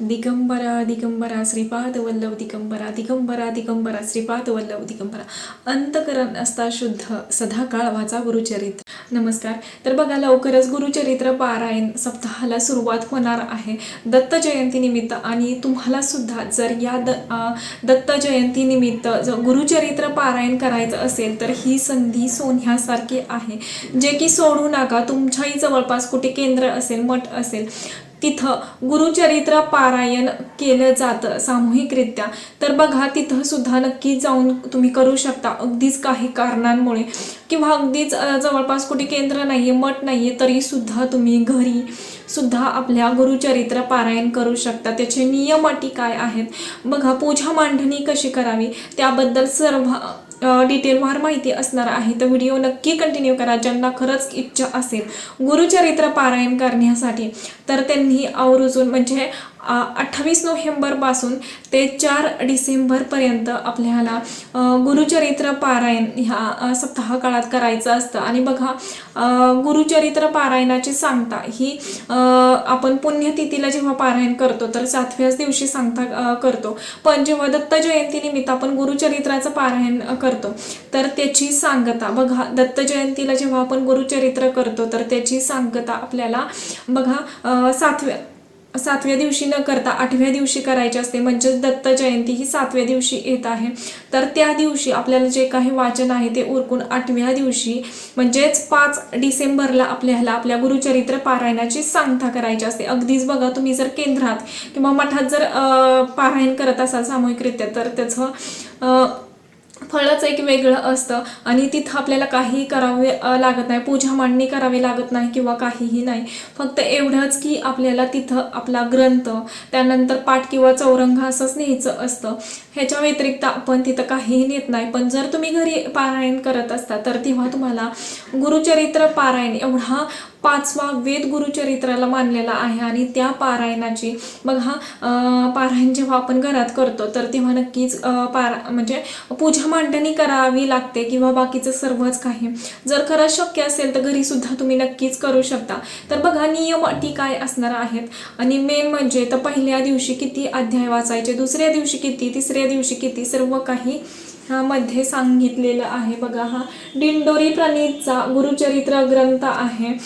दिगंबरा दिगंबरा श्रीपाद वल्लभ दिगंबरा दिगंबरा दिगंबरा श्रीपाद वल्लभ दिगंबरा. अंतकरण असता शुद्ध सदाकाळ वाचा गुरुचरित्र. नमस्कार. तर बघा लवकरच गुरुचरित्र पारायण सप्ताहाला सुरुवात होणार आहे. दत्त जयंतीनिमित्त आणि तुम्हाला सुद्धा जर या द दत्त जयंतीनिमित्त जर गुरुचरित्र पारायण करायचं असेल तर ही संधी सोन्यासारखी आहे. जे की सोडू नका तुमच्याही जवळपास कुठे केंद्र असेल मठ असेल तिथं गुरुचरित्र पारायण केलं जातं सामूहिकरित्या. तर बघा तिथं सुद्धा नक्की जाऊन तुम्ही करू शकता. अगदीच काही कारणांमुळे. किंवा अगदीच जवळपास कुठे केंद्र नाही आहे मठ नाही आहे तरीसुद्धा तुम्ही घरी सुद्धा आपल्या गुरुचरित्र पारायण करू शकता. त्याचे नियम अटी काय आहेत? बघा पूजा मांडणी कशी करावी? त्याबद्दल सर्व डिटेलवार माहिती असणार आहे. तर व्हिडिओ नक्की कंटिन्यू करा. ज्यांना खरंच इच्छा असेल गुरुचरित्र पारायण करण्यासाठी तर त्यांनी आवर्जून म्हणजे अठ्ठावीस नोव्हेंबरपासून ते चार डिसेंबरपर्यंत आपल्याला गुरुचरित्र पारायण ह्या सप्ताह काळात करायचं असतं. आणि बघा गुरुचरित्र पारायणाची सांगता ही आपण पुण्यतिथीला जेव्हा पारायण करतो तर सातव्याच दिवशी सांगता करतो. पण जेव्हा दत्त जयंतीनिमित्त आपण गुरुचरित्राचं पारायण करतो तर त्याची सांगता बघा दत्त जयंतीला जेव्हा आपण गुरुचरित्र करतो तर त्याची सांगता आपल्याला बघा सातव्या सातव्या दिवशी न करता आठव्या दिवशी करायची असते. म्हणजेच दत्त जयंती ही सातव्या दिवशी येत आहे. तर त्या दिवशी आपल्याला जे काही वाचन आहे ते उरकून आठव्या दिवशी म्हणजेच पाच डिसेंबरला आपल्याला आपल्या गुरुचरित्र पारायणाची सांगता करायची असते. अगदीच बघा तुम्ही जर केंद्रात किंवा मठात जर पारायण करत असाल सामूहिकरित्या तर त्याचं फळच एक वेगळं असतं आणि तिथं आपल्याला काही करावे लागत नाही. पूजा मांडणी करावी लागत नाही किंवा काहीही नाही. फक्त एवढंच की आपल्याला तिथं आपला ग्रंथ त्यानंतर पाठ किंवा चौरंग असंच न्यायचं असतं. ह्याच्या व्यतिरिक्त आपण तिथं काहीही नेत नाही. पण जर तुम्ही घरी पारायण करत असता तर तेव्हा तुम्हाला गुरुचरित्र पारायण एवढा पाचवा वेद गुरुचरित्राला मानलेला आहे आणि त्या पारायणाची बघा हा पारायण जेव्हा आपण घरात करतो तर तेव्हा नक्कीच पारा म्हणजे पूजा मांडणी करावी लागते किंवा बाकीचं सर्वच काही. जर खरंच शक्य असेल तर घरीसुद्धा तुम्ही नक्कीच करू शकता. तर बघा नियम अटी काय असणार आहेत? आणि मेन म्हणजे तर पहिल्या दिवशी किती अध्याय वाचायचे दुसऱ्या दिवशी किती तिसऱ्या दिवशी किती सर्व काही ह्यामध्ये सांगितलेलं आहे. बघा हा दिंडोरी प्रणीतचा गुरुचरित्र ग्रंथ आहे.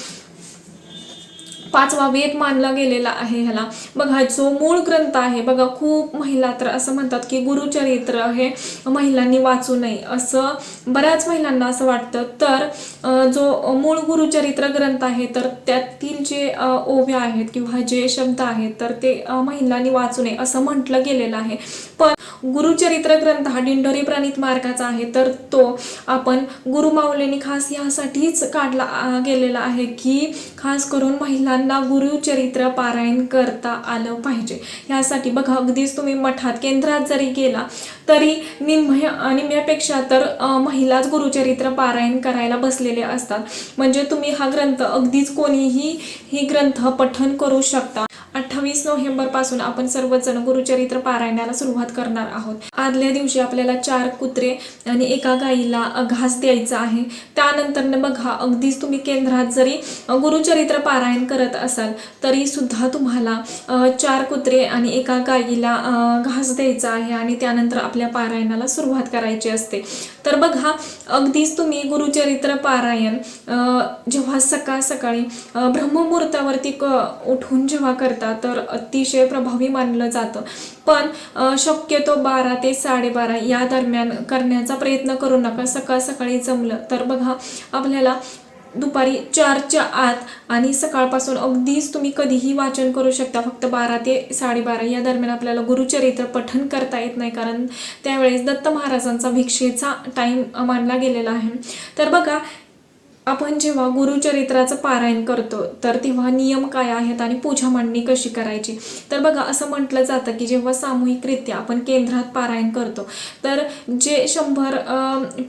पाचवा वेद मानला गेलेला आहे ह्याला. बघा जो मूळ ग्रंथ आहे बघा खूप महिला तर असं म्हणतात की गुरुचरित्र हे महिलांनी वाचू नये. असं बऱ्याच महिलांना असं वाटतं. तर जो मूळ गुरुचरित्र ग्रंथ आहे तर त्यातील जे ओव्या आहेत किंवा जे शब्द आहेत तर ते महिलांनी वाचू नये असं म्हटलं गेलेलं आहे. पण गुरुचरित्र ग्रंथ हा दिंडोरी प्रणित मार्गाचा आहे. तर तो आपण गुरुमाऊलींनी खास यासाठीच काढला गेलेला आहे की खास करून महिलांना गुरुचरित्र पारायण करता आलं पाहिजे. यासाठी बघा अगदीच तुम्ही मठात केंद्रात जरी गेला तरी निम्म्या निम्म्यापेक्षा तर महिलाच गुरुचरित्र पारायण करायला बसलेले असतात. म्हणजे तुम्ही हा ग्रंथ अगदीच कोणीही ही ग्रंथ पठन करू शकता. अठ्ठावीस नोव्हेंबरपासून आपण सर्वजण गुरुचरित्र पारायणाला सुरुवात करणार आहोत. आदल्या दिवशी आपल्याला चार कुत्रे आणि एका गाईला घास द्यायचा आहे. त्यानंतर बघा अगदीच तुम्ही केंद्रात जरी गुरुचरित्र पारायण करत असाल तरी सुद्धा तुम्हाला चार कुत्रे आणि एका गाईला घास द्यायचा आहे आणि त्यानंतर आपल्या पारायणाला सुरुवात करायची असते. तर बघा अगदीच तुम्ही गुरुचरित्र पारायण जेव्हा सकाळ सकाळी ब्रह्ममुहूर्तावरती क उठून जेव्हा करता तर अतिशय प्रभावी मानलं जातं. पण शक्यतो बारा ते साडेबारा या दरम्यान करण्याचा प्रयत्न करू नका. सकाळ सकाळी जमलं तर बघा आपल्याला दुपारी चारच्या आत आणि सकाळपासून अगदीच तुम्ही कधीही वाचन करू शकता. फक्त बारा ते साडेबारा या दरम्यान आपल्याला गुरुचरित्र पठन करता येत नाही कारण त्यावेळेस दत्त महाराजांचा भिक्षेचा टाईम मानला गेलेला आहे. तर बघा आपण जेव्हा गुरुचरित्राचं पारायण करतो तर तेव्हा नियम काय आहेत आणि पूजा मांडणी कशी करायची? तर बघा असं म्हटलं जातं की जेव्हा सामूहिकरित्या आपण केंद्रात पारायण करतो तर जे शंभर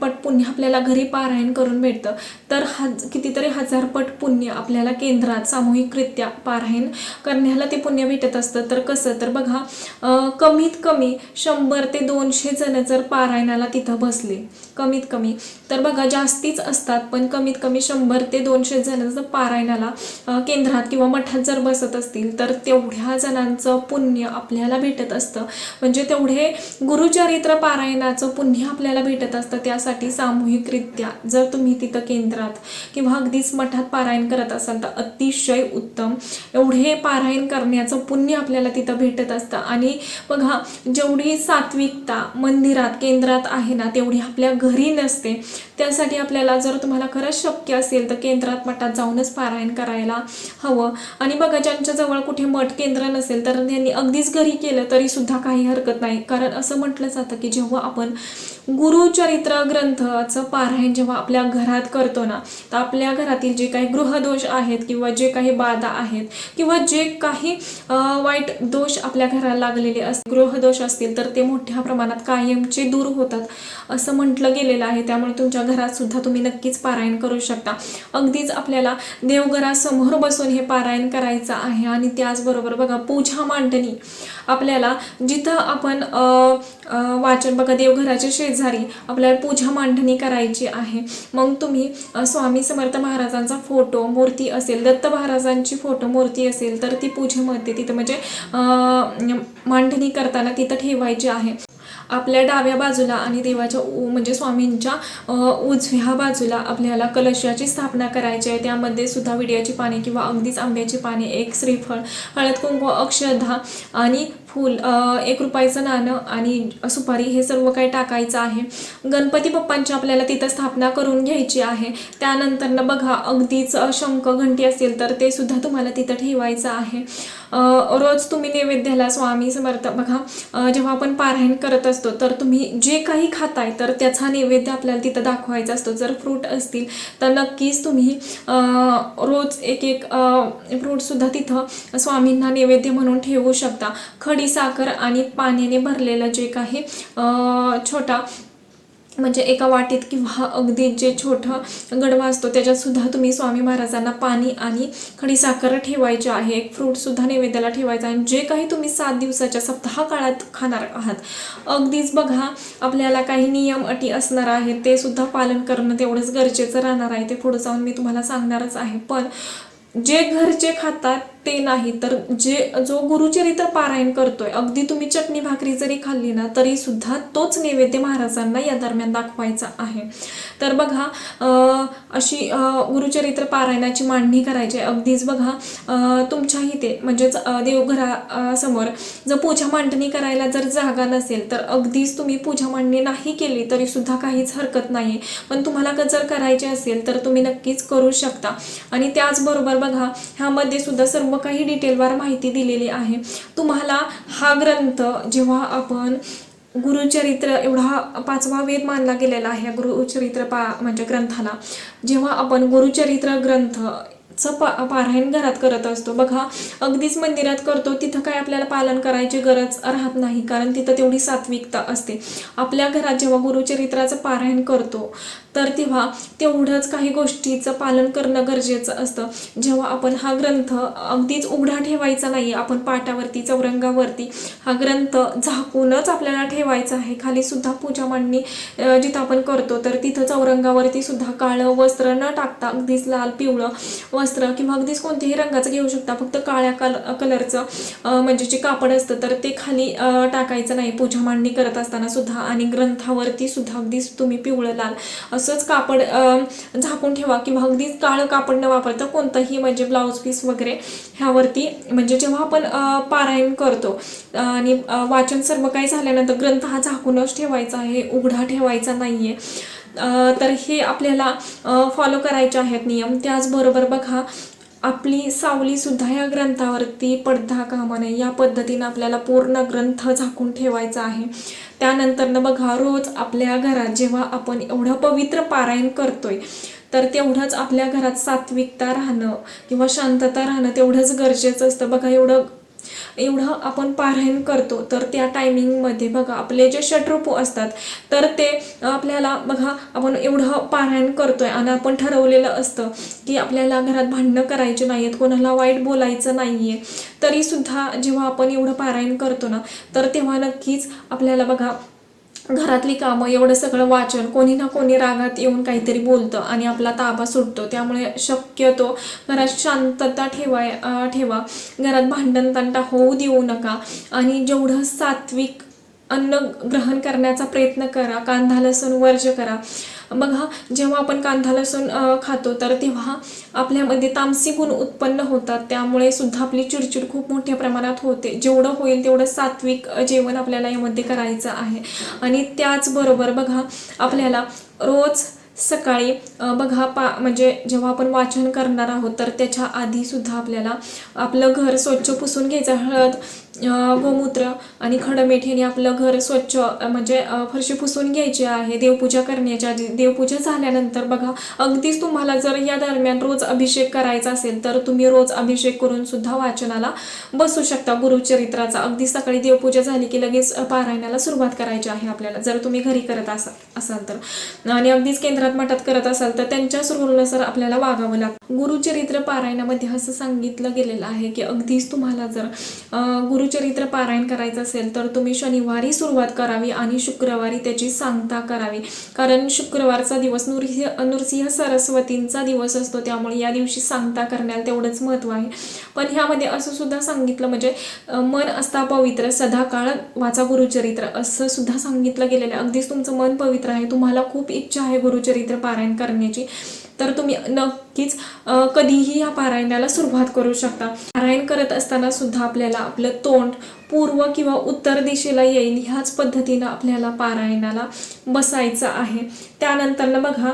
पट पुण्य आपल्याला घरी पारायण करून भेटतं तर हज कितीतरी हजार पट पुण्य आपल्याला केंद्रात सामूहिकरित्या पारायण करण्याला ते पुण्य भेटत असतं. तर कसं? तर बघा कमीत कमी शंभर ते दोनशे जण जर पारायणाला तिथं बसले कमीत कमी. तर बघा जास्तीच असतात पण कमीत कमी शंभर ते दोनशे जण जर पारायणाला केंद्रात किंवा मठात जर बसत असतील तर तेवढ्या जणांचं पुण्य आपल्याला भेटत असतं. म्हणजे तेवढे गुरुचरित्र पारायणाचं पुण्य आपल्याला भेटत असतं. त्यासाठी सामूहिकरित्या जर तुम्ही तिथं केंद्रात किंवा अगदीच मठात पारायण करत असाल तर अतिशय उत्तम. एवढे पारायण करण्याचं पुण्य आपल्याला तिथं भेटत असतं. आणि बघा जेवढी सात्विकता मंदिरात केंद्रात आहे ना तेवढी आपल्या घरी नसते. त्यासाठी आपल्याला जर तुम्हाला खरंच शक्य असेल तर केंद्रात मठात जाऊनच पारायण करायला हवं. आणि बघा ज्यांच्या जवळ कुठे मठ केंद्र नसेल तर त्यांनी अगदीच घरी केलं तरीसुद्धा काही हरकत नाही. कारण असं म्हटलं जातं की जेव्हा आपण गुरुचरित्र ग्रंथाचं पारायण जेव्हा आपल्या घरात करतो ना तर आपल्या घरातील जे काही गृहदोष आहेत किंवा जे काही बाधा आहेत किंवा जे काही वाईट दोष आपल्या घराला लागलेले असतील गृहदोष असतील तर ते मोठ्या प्रमाणात कायमचे दूर होतात असं म्हटलं गेलेलं आहे. त्यामुळे तुमच्या घरात सुद्धा तुम्ही नक्कीच पारायण करू शकता. अगदीच आपल्याला देवघरासमोर बसून हे पारायण करायचं आहे आणि त्याचबरोबर बघा पूजा मांडणी. आपल्याला जिथं आपण वाचन बघा देवघराचे शेजारी आपल्याला पूजा मांडणी करायची आहे. मग तुम्ही स्वामी समर्थ महाराजांचा फोटो मूर्ती असेल दत्त महाराजांची फोटो मूर्ती असेल तर ती पूजेमध्ये तिथं म्हणजे मांडणी करताना तिथं ठेवायची आहे. आपल्या डाव्या बाजूला आणि देवाच्या म्हणजे स्वामींच्या उजव्या बाजूला आपल्याला कलशाची स्थापना करायची आहे. त्यामध्ये सुद्धा विड्याची पाने किंवा अगदीच आंब्याची पाने एक श्रीफळ हळद कुंकू अक्षधा आणि फूल एक रुपयाचं नाणं आणि सुपारी हे सर्व काही टाकायचं आहे. गणपती बाप्पांची आपल्याला तिथं स्थापना करून घ्यायची आहे. त्यानंतर बघा अगदीच शंख घंटी असेल तर ते सुद्धा तुम्हाला तिथं ठेवायचं आहे. रोज तुम्ही नैवेद्याला स्वामी समर्थ बघा जेव्हा आपण पारायण करत असतो तर तुम्ही जे काही खाताय तर त्याचा नैवेद्य आपल्याला तिथं दाखवायचा असतो. जर फ्रूट असतील तर नक्कीच तुम्ही रोज एक एक फ्रूटसुद्धा तिथं स्वामींना नैवेद्य म्हणून ठेवू शकता. खडी साखर आणि पाण्याने भरलेलं जे काही छोटा म्हणजे एका वाटीत किंवा अगदी जे छोटं गडवा असतो त्याच्यातसुद्धा तुम्ही स्वामी महाराजांना पाणी आणि खडीसाखर ठेवायचे आहे. एक फ्रूटसुद्धा नैवेद्याला ठेवायचा आणि जे काही तुम्ही सात दिवसाच्या सप्ताह काळात खाणार आहात अगदीच बघा आपल्याला काही नियम अटी असणार आहेत ते सुद्धा पालन करणं तेवढंच गरजेचं राहणार आहे. ते पुढं जाऊन मी तुम्हाला सांगणारच आहे. पण जे घरचे खातात ते नाही तर जे जो गुरुचरित्र पारायण करतोय अगदी तुम्ही चटणी भाकरी जरी खाल्ली ना तरी सुद्धा तोच नैवेद्य महाराजांना या दरम्यान दाखवायचा आहे. तर बघा अशी गुरुचरित्र पारायणाची मांडणी करायची आहे. अगदीच बघा तुमच्या इथे म्हणजेच देवघरासमोर देवघरा समोर जर पूजा मांडणी करायला जर जागा नसेल तर अगदीच तुम्ही पूजा मांडणी नाही केली तरी सुद्धा काहीच हरकत नाही पण तुम्हाला जर करायचे असेल तर तुम्ही नक्कीच करू शकता. आणि त्याचबरोबर बघा ह्यामध्ये सुद्धा सर्व काही डिटेलवार माहिती दिलेली आहे. तुम्हाला हा ग्रंथ जेव्हा आपण गुरुचरित्र एवढा पाचवा वेद मानला गेलेला आहे गुरुचरित्र पा म्हणजे ग्रंथाला. जेव्हा आपण गुरुचरित्र ग्रंथ च पा पारायण घरात करत असतो बघा अगदीच मंदिरात करतो तिथं काय आपल्याला पालन करायची गरज राहत नाही कारण तिथं तेवढी सात्विकता असते. आपल्या घरात जेव्हा गुरुचरित्राचं पारायण करतो तर तेव्हा तेवढंच काही गोष्टीचं पालन करणं गरजेचं असतं. जेव्हा आपण हा ग्रंथ अगदीच उघडा ठेवायचा नाही आपण पाटावरती चौरंगावरती हा ग्रंथ झाकूनच आपल्याला ठेवायचा आहे. खाली सुद्धा पूजा मांडणी जिथं आपण करतो तर तिथं चौरंगावरती सुद्धा काळं वस्त्र न टाकता अगदीच लाल पिवळं वस्त्र किंवा अगदीच कोणत्याही रंगाचं घेऊ शकता. फक्त काळ्या कल कलरचं म्हणजे जे कापड असतं तर ते खाली टाकायचं नाही. पूजा मांडणी करत असताना सुद्धा आणि ग्रंथावरती सुद्धा अगदीच तुम्ही पिवळं लाल असंच कापड झाकून ठेवा किंवा अगदीच काळं कापड न वापरता कोणतंही म्हणजे ब्लाऊज पीस वगैरे ह्यावरती म्हणजे जेव्हा आपण पारायण करतो आणि वाचन सर्व काही झाल्यानंतर ग्रंथ हा झाकूनच ठेवायचा आहे उघडा ठेवायचा नाही आहे तर हे आपल्याला फॉलो करायचे आहेत नियम. त्याचबरोबर बघा आपली सावलीसुद्धा या ग्रंथावरती पडदा कामा नये. या पद्धतीनं आपल्याला पूर्ण ग्रंथ झाकून ठेवायचा आहे. त्यानंतर न बघा रोज आपल्या घरात जेव्हा आपण एवढं पवित्र पारायण करतोय तर तेवढंच आपल्या घरात सात्विकता राहणं किंवा शांतता राहणं तेवढंच गरजेचं असतं. बघा एवढं एवढं आपण पारायण करतो. तर त्या टायमिंगमध्ये बघा आपले जे षटरूपू असतात तर ते आपल्याला बघा आपण एवढं पारायण करतोय आणि आपण ठरवलेलं असतं की आपल्याला घरात भांडणं करायची नाही आहेत कोणाला वाईट बोलायचं नाही आहे तरीसुद्धा जेव्हा आपण एवढं पारायण करतो ना तर तेव्हा नक्कीच आपल्याला बघा घरातली कामं एवढं सगळं वाचन कोणी ना कोणी रागात येऊन काहीतरी बोलतं आणि आपला ताबा सुटतो. त्यामुळे शक्यतो घरात शांतता ठेवाय ठेवा. घरात भांडणतंटा होऊ देऊ नका. आणि जेवढं सात्विक अन्न ग्रहण करण्याचा प्रयत्न करा कांदा लसूण वर्ज करा. बघा जेव्हा आपण कांदा लसूण खातो तर तेव्हा आपल्यामध्ये तामसी गुण उत्पन्न होतात. त्यामुळे सुद्धा आपली चिडचिड खूप मोठ्या प्रमाणात होते. जेवढं होईल तेवढं सात्विक जेवण आपल्याला यामध्ये करायचं आहे. आणि त्याचबरोबर बघा आपल्याला रोज सकाळी बघा पा म्हणजे जेव्हा आपण वाचन करणार आहोत तर त्याच्या आधीसुद्धा आपल्याला आपलं घर स्वच्छ पुसून घ्यायचं. हळद गोमूत्र आणि खडमेठ आपलं घर स्वच्छ म्हणजे फरशी पुसून घ्यायची आहे. देवपूजा करण्याच्या आधी देवपूजा झाल्यानंतर बघा अगदीच तुम्हाला जर या दरम्यान रोज अभिषेक करायचा असेल तर तुम्ही रोज अभिषेक करून सुद्धा वाचनाला बसू शकता. गुरुचरित्राचा अगदी सकाळी देवपूजा झाली की लगेच पारायणाला सुरुवात करायची आहे आपल्याला जर तुम्ही घरी करत असाल असाल तर. आणि अगदीच केंद्रात मठात करत असाल तर त्यांच्याच रूलनुसार आपल्याला वागावं लागतं. गुरुचरित्र पारायणामध्ये असं सांगितलं गेलेलं आहे की अगदीच तुम्हाला जर गुरु चरित्र पारायण करायचं असेल तर तुम्ही शनिवारी सुरुवात करावी आणि शुक्रवारी त्याची सांगता करावी. कारण शुक्रवारचा दिवस नृसिंह नृसिंह सरस्वतींचा दिवस असतो त्यामुळे या दिवशी सांगता करण्याला तेवढंच महत्त्व आहे. पण ह्यामध्ये असं सुद्धा सांगितलं म्हणजे मन असता पवित्र सदाकाळ वाचा गुरुचरित्र असं सुद्धा सांगितलं गेलेलं आहे. अगदीच तुमचं मन पवित्र आहे तुम्हाला खूप इच्छा आहे गुरुचरित्र पारायण करण्याची. तर तुम्ही नक्कीच कधीही या पारायणाला सुरुवात करू शकता. पारायण करत असताना सुद्धा आपल्याला आपलं तोंड पूर्व किंवा उत्तर दिशेला येईल ह्याच पद्धतीनं आपल्याला पारायणाला बसायचं आहे. त्यानंतर बघा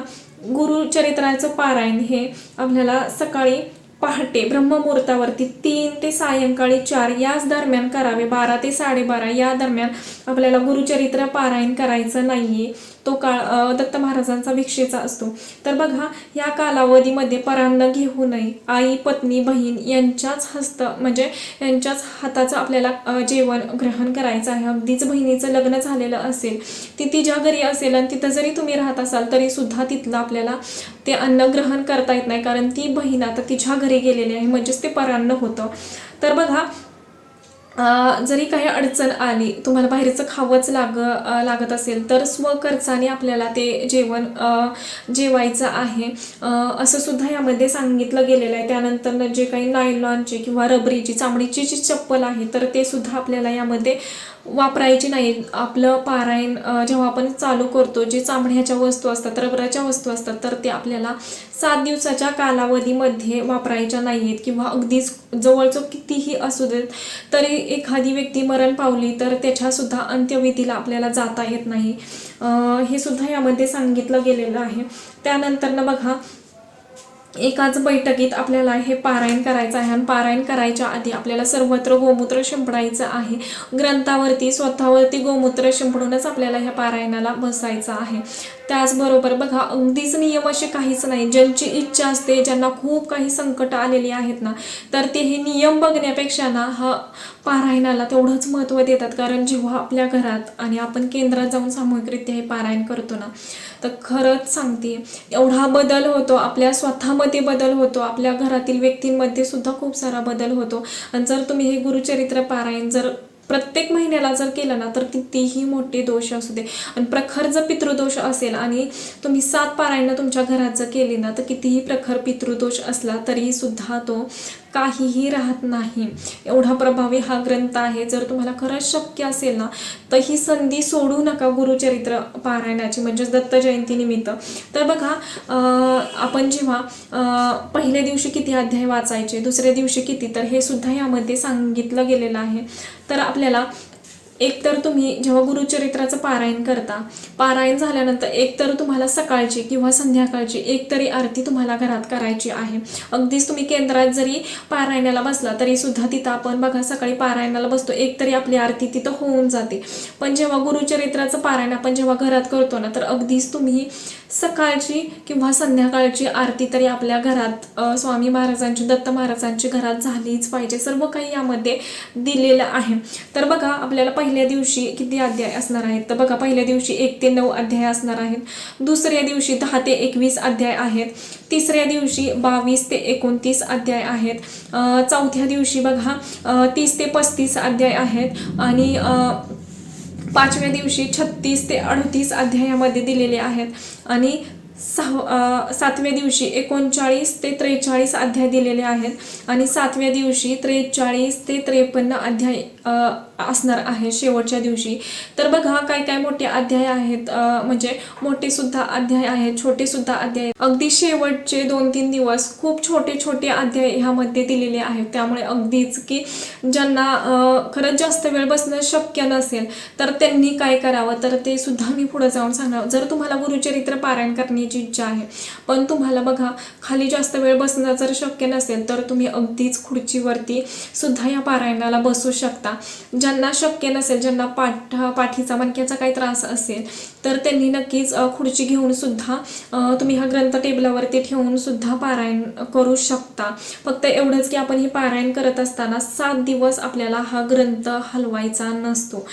गुरुचरित्राचं पारायण हे आपल्याला सकाळी पहाटे ब्रह्ममुहूर्तावरती तीन ते सायंकाळी चार याच दरम्यान करावे. बारा ते साडेबारा या दरम्यान आपल्याला गुरुचरित्र पारायण करायचं नाही आहे तो काळ दत्त महाराजांचा भिक्षेचा असतो. तर बघा या कालावधीमध्ये परान्न घेऊ नये. आई पत्नी बहीण यांच्याच हस्त म्हणजे यांच्याच हाताचं आपल्याला जेवण ग्रहण करायचं आहे. अगदीच बहिणीचं लग्न झालेलं असेल ती तिच्या घरी असेल आणि तिथं जरी तुम्ही राहत असाल तरी सुद्धा तिथलं आपल्याला ते अन्न ग्रहण करता येत नाही. कारण ती बहीण आता तिच्या घरी गेलेली आहे म्हणजेच ते परान्न होतं. तर बघा जरी काही अडचण आली तुम्हाला बाहेरचं खावंच लाग लागत असेल तर स्वखर्चाने आपल्याला ते जेवण जेवायचं आहे. असं सुद्धा यामध्ये सांगितलं गेलेलं आहे. त्यानंतर जे काही नायलॉनचे किंवा रबरीची चामडीची जी चप्पल आहे तर ते सुद्धा आपल्याला यामध्ये वापरायची नाही. आपलं पारायण जेव्हा आपण चालू करतो जे चामड्याच्या वस्तू असतात रबराच्या वस्तू असतात तर ते आपल्याला सात दिवसाच्या कालावधीमध्ये वापरायच्या नाही आहेत किंवा अगदीच जवळचं कितीही असू देत तरी एखादी व्यक्ती मरण पावली तर त्याच्यासुद्धा अंत्यविधीला आपल्याला जाता येत नाही. हे सुद्धा यामध्ये सांगितलं गेलेलं आहे. त्यानंतरनं बघा एकाच बैठकीत आपल्याला हे पारायण करायचं आहे आणि पारायण करायच्या आधी आपल्याला सर्वत्र गोमूत्र शिंपडायचं आहे. ग्रंथावरती स्वतःवरती गोमूत्र शिंपडूनच आपल्याला ह्या पारायणाला बसायचं आहे. त्याचबरोबर बघा अगदीच नियम असे काहीच नाही. ज्यांची इच्छा असते ज्यांना खूप काही संकट आलेली आहेत ना तर ते हे नियम बघण्यापेक्षा ना हा पारायणाला तेवढंच महत्त्व देतात. कारण जेव्हा आपल्या घरात आणि आपण केंद्रात जाऊन सामूहिकरित्या हे पारायण करतो ना तर खरंच सांगते एवढा बदल होतो. आपल्या स्वतःमध्ये बदल होतो. आपल्या घरातील व्यक्तींमध्ये सुद्धा खूप सारा बदल होतो. आणि जर तुम्ही हे गुरुचरित्र पारायण जर प्रत्येक महिन्याला जर केलं ना तर कितीही मोठे दोष असू दे. आणि प्रखर जर पितृदोष असेल आणि तुम्ही सात पारायणं तुमच्या घरात जर केली ना तर कितीही प्रखर पितृदोष असला तरीसुद्धा तो काहीही राहत नाही. एवढा प्रभावी हा ग्रंथ आहे. जर तुम्हाला खरंच शक्य असेल ना तर ही संधी सोडू नका गुरुचरित्र पारायणाची म्हणजेच दत्त जयंतीनिमित्त तर बघा आपण जेव्हा पहिल्या दिवशी किती अध्याय वाचायचे दुसऱ्या दिवशी किती तर हे सुद्धा यामध्ये सांगितलं गेलेलं आहे. तर आपल्याला एकतर तुम्ही जेव्हा गुरुचरित्राचं पारायण करता पारायण झाल्यानंतर एकतर तुम्हाला सकाळची किंवा संध्याकाळची एक तरी आरती तुम्हाला घरात करायची आहे. अगदीच तुम्ही केंद्रात जरी पारायणाला बसला तरी सुद्धा तिथं आपण बघा सकाळी पारायणाला बसतो एक तरी आपली आरती तिथं होऊन जाते. पण जेव्हा गुरुचरित्राचं पारायण आपण जेव्हा घरात करतो ना तर अगदीच तुम्ही सकाळची किंवा संध्याकाळची आरती तरी आपल्या घरात स्वामी महाराजांची दत्त महाराजांची घरात झालीच पाहिजे. सर्व काही यामध्ये दिलेलं आहे. तर बघा आपल्याला पहिल्या दिवशी किती अध्याय असणार आहेत? तर बघा पहिल्या दिवशी एक ते नऊ अध्याय असणार आहेत. दुसऱ्या दिवशी दहा ते एकवीस अध्याय आहेत. तिसऱ्या दिवशी बावीस ते एकोणतीस अध्याय आहेत. चौथ्या दिवशी बघा तीस ते पस्तीस अध्याय आहेत. आणि पाचव्या दिवशी छत्तीस ते अडतीस अध्यायामध्ये दिलेले आहेत. आणि सहा सातव्या दिवशी एकोणचाळीस ते त्रेचाळीस अध्याय दिलेले आहेत. आणि सातव्या दिवशी त्रेचाळीस ते त्रेपन्न अध्याय असणार आहे शेवटच्या दिवशी. तर बघा काय काय मोठे अध्याय आहेत. म्हणजे मोठे सुद्धा अध्याय आहेत छोटे सुद्धा अध्याय अगदी शेवटचे दोन तीन दिवस खूप छोटे छोटे अध्याय ह्यामध्ये दिलेले आहेत. त्यामुळे अगदीच की ज्यांना खरंच जास्त वेळ बसणं शक्य नसेल तर त्यांनी काय करावं? तर ते सुद्धा मी पुढे जाऊन सांगणार. जर तुम्हाला गुरुचरित्र पारायण करण्याची इच्छा आहे पण तुम्हाला बघा खाली जास्त वेळ बसणं जर शक्य नसेल तर तुम्ही अगदीच खुर्चीवरती सुद्धा या पारायणाला बसू शकता. ज्यांना शक्य नसेल ज्यांना पाठ पाठीचा मणक्याचा काही त्रास असेल तर त्यांनी नक्कीच खुर्ची घेऊन सुद्धा तुम्ही हा ग्रंथ टेबलावरती ठेवून सुद्धा पारायण करू शकता. फक्त एवढंच की आपण हे पारायण करत असताना सात दिवस आपल्याला हा ग्रंथ हलवायचा नसतो.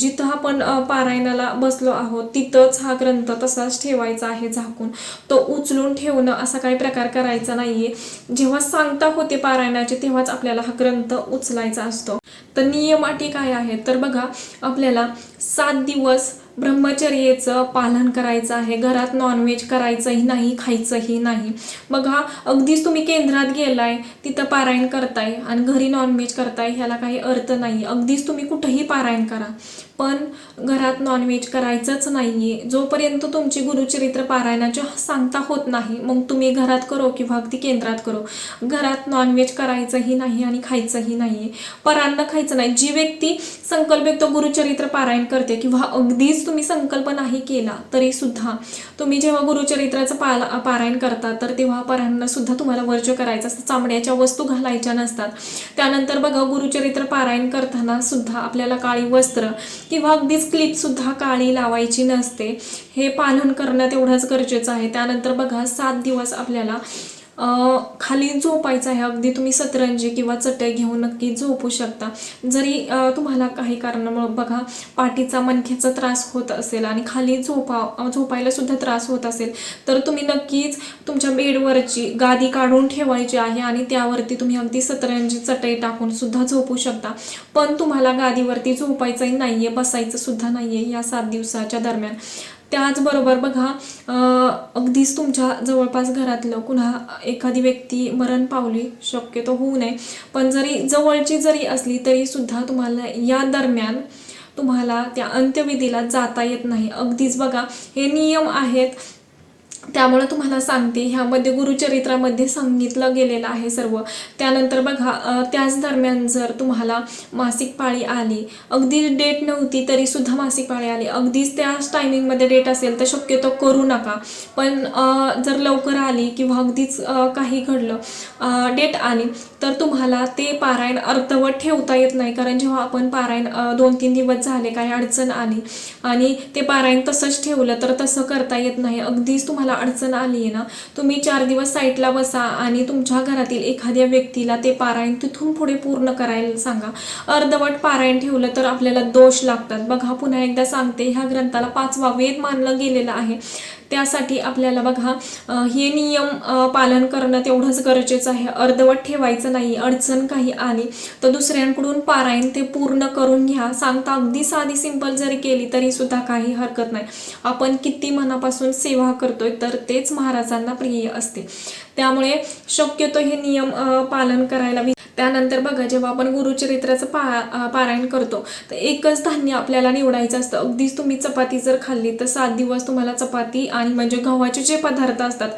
जिथं आपण पारायणाला बसलो आहोत तिथंच हा ग्रंथ तसाच ठेवायचा आहे झाकून. तो उचलून ठेवणं असा काही प्रकार करायचा नाहीये. जेव्हा सांगता होते पारायणाचे तेव्हाच आपल्याला हा ग्रंथ उचलायचा असतो. तर नियम अटी काय आहेत? तर बघा आपल्याला सात दिवस ब्रह्मचर्याचं पालन करायचं आहे. घरात नॉनव्हेज करायचंही नाही खायचंही नाही. बघा अगदीच तुम्ही केंद्रात गेलाय तिथं पारायण करताय आणि घरी नॉनव्हेज करताय ह्याला काही अर्थ नाही. अगदीच तुम्ही कुठंही पारायण करा. पण घरात नॉनव्हेज करायचंच नाही आहे जोपर्यंत तुमची गुरुचरित्र पारायणाची सांगता होत नाही मग तुम्ही घरात करो किंवा अगदी केंद्रात करो. घरात नॉनव्हेज करायचंही नाही आणि खायचंही नाही आहे परांना खायचं नाही. जी व्यक्ती संकल्पयुक्त गुरुचरित्र पारायण करते किंवा अगदीच तुम्ही संकल्प नाही केला तरी सुद्धा तुम्ही जेव्हा गुरुचरित्राचं पाला पारायण करता तर तेव्हा परांना सुद्धा तुम्हाला वर्ज करायचं असतं. चामड्याच्या वस्तू घालायच्या नसतात. त्यानंतर बघा गुरुचरित्र पारायण करताना सुद्धा आपल्याला काळी वस्त्र किंवा अगदीच क्लिपसुद्धा काळी लावायची नसते. हे पालन करणं तेवढंच गरजेचं आहे. त्यानंतर बघा सात दिवस आपल्याला खाली झोपायचं आहे. अगदी तुम्ही सतरंजी किंवा चटई घेऊन नक्की झोपू शकता. जरी तुम्हाला काही कारणामुळे बघा पाठीचा मणक्याचा त्रास होत असेल आणि खाली झोपा झोपायला सुद्धा त्रास होत असेल तर तुम्ही नक्कीच तुमच्या बेडवरची गादी काढून ठेवायची आहे आणि त्यावरती तुम्ही अगदी सतरंजी चटई टाकून सुद्धा झोपू शकता. पण तुम्हाला गादीवरती झोपायचंही नाही आहे बसायचं सुद्धा आहे या सात दिवसाच्या दरम्यान. त्याचबरोबर बघा अगदीच तुमच्या जवळपास घरातलं कुणा एखादी व्यक्ती मरण पावली शक्यतो होऊ नये. पण जरी जवळची जरी असली तरीसुद्धा तुम्हाला या दरम्यान तुम्हाला त्या अंत्यविधीला जाता येत नाही. अगदीच बघा हे नियम आहेत त्यामुळे तुम्हाला सांगते ह्यामध्ये गुरुचरित्रामध्ये सांगितलं गेलेलं आहे सर्व. त्यानंतर बघा त्याच दरम्यान जर तुम्हाला मासिक पाळी आली अगदी डेट नव्हती तरी सुद्धा मासिक पाळी आली. अगदीच त्याच टायमिंगमध्ये डेट असेल तर शक्यतो करू नका. पण जर लवकर आली किंवा अगदीच काही घडलं डेट आली तर तुम्हाला ते पारायण अर्धवट ठेवता येत नाही. कारण जेव्हा आपण पारायण दोन तीन दिवस झाले काही अडचण आली आणि ते पारायण तसंच ठेवलं तर तसं करता येत नाही. अगदीच तुम्हाला अडचण आली आहे ना तुम्ही चार दिवस साईटला बसा आणि तुमच्या घरातील एखाद्या व्यक्तीला ते पारायण तिथून पुढे पूर्ण करायला सांगा. अर्धवट पारायण ठेवलं तर आपल्याला दोष लागतात. बघा पुन्हा एकदा सांगते ह्या ग्रंथाला पाचवा वेद मानलं गेलेलं आहे. त्यासाठी आपल्याला बघा हे नियम पालन करणं तेवढंच गरजेचं आहे. अर्धवट ठेवायचं नाही अडचण काही आली तर दुसऱ्यांकडून पारायण ते पूर्ण करून घ्या. सांगता अगदी साधी सिंपल जरी केली तरी सुद्धा काही हरकत नाही. आपण किती मनापासून सेवा करतोय तर तेच महाराजांना प्रिय असते. त्यामुळे शक्यतो हे नियम पालन करायला त्यानंतर बघा जेव्हा आपण गुरुचरित्राचं पा पारायण करतो तर एकच धान्य आपल्याला निवडायचं असतं. अगदीच तुम्ही चपाती जर खाल्ली तर सात दिवस तुम्हाला चपाती आणि म्हणजे गव्हाचे जे पदार्थ असतात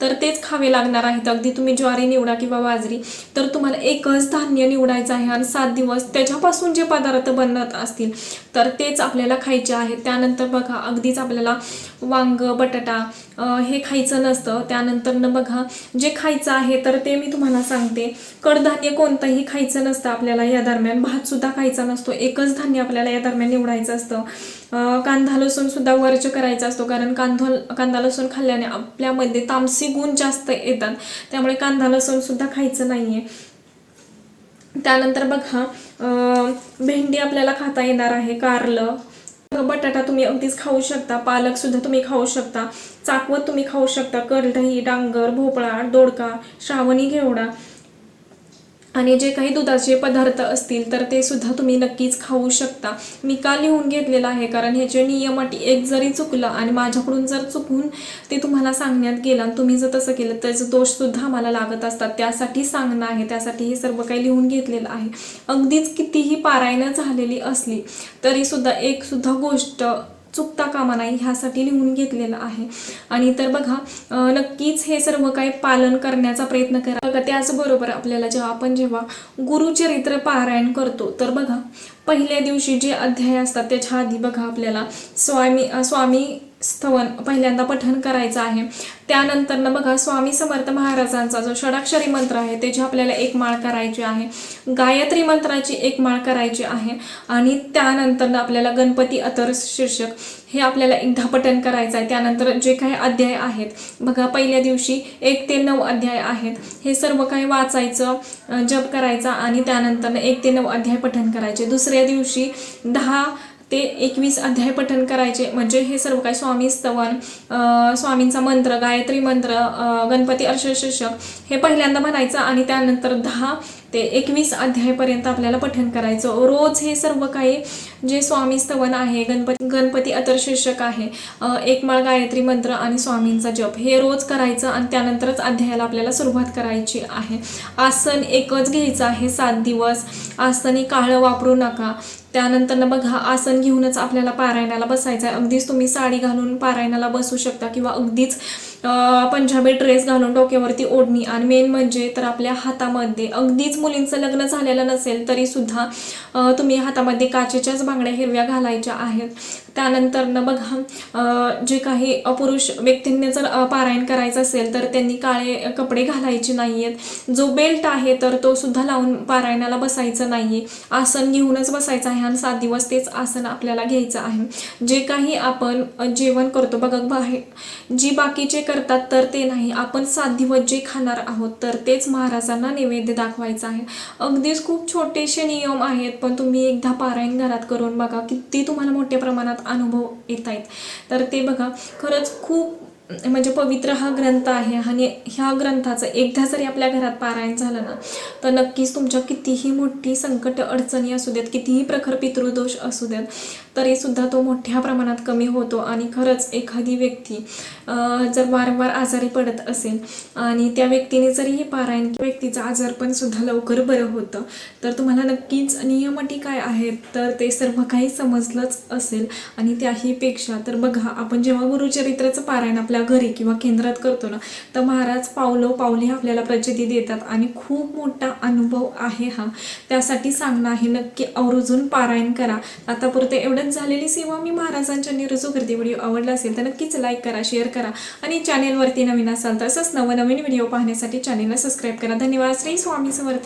तर तेच खावे लागणार आहेत. अगदी तुम्ही ज्वारी निवडा किंवा बाजरी तर तुम्हाला एकच धान्य निवडायचं आहे आणि सात दिवस त्याच्यापासून जे पदार्थ बनत असतील तर तेच आपल्याला खायचे आहेत त्यानंतर बघा अगदीच आपल्याला वांग बटाटा हे खायचं नसतं. त्यानंतर न बघा जे खायचं आहे तर ते मी तुम्हाला सांगते. कडधान्य कोणतंही खायचं नसतं आपल्याला या दरम्यान. भातसुद्धा खायचा नसतो. एकच धान्य आपल्याला या दरम्यान निवडायचं असतं. कांदा लसूणसुद्धा वर्ज करायचा असतो कारण कांदा कांदा लसूण खाल्ल्याने आपल्यामध्ये तामसी गुण जास्त येतात. त्यामुळे कांदा लसूणसुद्धा खायचं खायचं आहे त्यानंतर बघा भेंडी आपल्याला खाता येणार आहे कारलं. बटाटा तुम्ही अगदीच खाऊ शकता पालकसुद्धा तुम्ही खाऊ शकता चाकवत तुम्ही खाऊ शकता करडई डांगर भोपळा दोडका श्रावणी घेवडा. आणि जे काही दुधाचे पदार्थ असतील तर ते सुद्धा तुम्ही नक्कीच खाऊ शकता. मी का लिहून घेतलेलं आहे कारण ह्याचे नियम अटी एक जरी चुकलं आणि माझ्याकडून जर चुकून ते तुम्हाला सांगण्यात गेलं आणि तुम्ही जर तसं केलं त्याचे दोषसुद्धा आम्हाला लागत असतात. त्यासाठी सांगणं आहे त्यासाठी हे सर्व काही लिहून घेतलेलं आहे. अगदीच कितीही पारायणं झालेली असली तरीसुद्धा एकसुद्धा गोष्ट चुकता कामा नाही ह्यासाठी लिहून घेतलेलं आहे. आणि तर बघा नक्कीच हे सर्व काही पालन करण्याचा प्रयत्न करा. बघा त्याचबरोबर आपल्याला जेव्हा आपण जेव्हा गुरुचरित्र पारायण करतो तर बघा पहिल्या दिवशी जे अध्याय असतात त्याच्या आधी बघा आपल्याला स्वामी स्वामी स्तवन पहिल्यांदा पठन करायचं आहे. त्यानंतर ना बघा स्वामी समर्थ महाराजांचा जो षडाक्षरी मंत्र आहे त्याची आपल्याला एक माळ करायची आहे गायत्री मंत्राची एक माळ करायची आहे आणि त्यानंतर ना आपल्याला गणपती अतर शीर्षक हे आपल्याला एकदा पठन करायचं आहे. त्यानंतर जे काही अध्याय आहेत बघा पहिल्या दिवशी एक ते नऊ अध्याय आहेत. हे सर्व काही वाचायचं जप करायचा आणि त्यानंतर एक ते नऊ अध्याय पठन करायचे. दुसऱ्या दिवशी दहा ते एकवीस अध्याय पठण करायचे. म्हणजे हे सर्व काही स्वामी स्तवन स्वामींचा मंत्र गायत्री मंत्र गणपती अर्षशीर्षक हे पहिल्यांदा म्हणायचं आणि त्यानंतर दहा ते एकवीस अध्यायपर्यंत आपल्याला पठण करायचं. रोज हे सर्व काही जे स्वामी स्तवन आहे गणपती गणपती अतरशीर्षक आहे एकमाळ गायत्री मंत्र आणि स्वामींचा जप हे रोज करायचं आणि त्यानंतरच अध्यायाला आपल्याला सुरुवात करायची आहे. आसन एकच घ्यायचं आहे सात दिवस. आसनी काळं वापरू नका. त्यानंतर बघा आसन घेऊनच आपल्याला पारायणाला बसायचं आहे अगदीच तुम्ही साडी घालून पारायणाला बसू शकता किंवा अगदीच पंजाबी ड्रेस घालून डोक्यावरती ओढणी. आणि मेन म्हणजे तर आपल्या हातामध्ये अगदीच मुलींचं लग्न झालेलं नसेल तरी सुद्धा तुम्ही हातामध्ये काचेच्याच बांगड्या हिरव्या घालायच्या आहेत. त्यानंतर न बघा जे काही पुरुष व्यक्तींनी जर पारायण करायचं असेल तर त्यांनी काळे कपडे घालायचे नाही आहेत जो बेल्ट आहे तर तो सुद्धा लावून पारायणाला बसायचं नाही आसन घेऊनच बसायचं आहे आणि सात दिवस तेच आसन आपल्याला घ्यायचं आहे. जे काही आपण जेवण करतो बघा बाहेर जी बाकीचे करतात तर ते नाही. आपण सात दिवस जे खाणार आहोत तर तेच महाराजांना नैवेद्य दाखवायचं आहे. अगदीच खूप छोटेसे नियम आहेत पण तुम्ही एकदा पारायण घरात करून बघा किती तुम्हाला मोठ्या प्रमाणात अनुभव येत आहेत तर ते बघा खरंच खूप म्हणजे पवित्र हा ग्रंथ आहे आणि ह्या ग्रंथाचं एकदा जरी आपल्या घरात पारायण झालं ना तर नक्कीच तुमच्या कितीही मोठी संकट अडचणी असू देत कितीही प्रखर पितृदोष असू देत तरीसुद्धा तो मोठ्या प्रमाणात कमी होतो आणि खरंच एखादी व्यक्ती जर वारंवार आजारी पडत असेल आणि त्या व्यक्तीने जरी हे पारायण व्यक्तीचं आजारपण सुद्धा लवकर बरं होतं तर तुम्हाला नक्कीच नियमटी काय आहेत तर ते सर्व काही समजलंच असेल. आणि त्याहीपेक्षा तर बघा आपण जेव्हा गुरुचरित्राचं पारायण आपल्या घरी किंवा केंद्रात करतो ना तर महाराज पावलं पावली आपल्याला प्रचिती देतात आणि खूप मोठा अनुभव आहे हा. त्यासाठी सांगणं आहे नक्की आवर्जून पारायण करा. आतापुरते एवढंच झालेली सेवा मी महाराजांच्या निरजू करते व्हिडिओ आवडला असेल तर नक्कीच लाईक करा शेअर करा आणि चॅनेलवरती नवीन असाल तर असंच नवनवीन व्हिडिओ पाहण्यासाठी चॅनेलला सबस्क्राईब करा. धन्यवाद. श्री स्वामी समर्थ.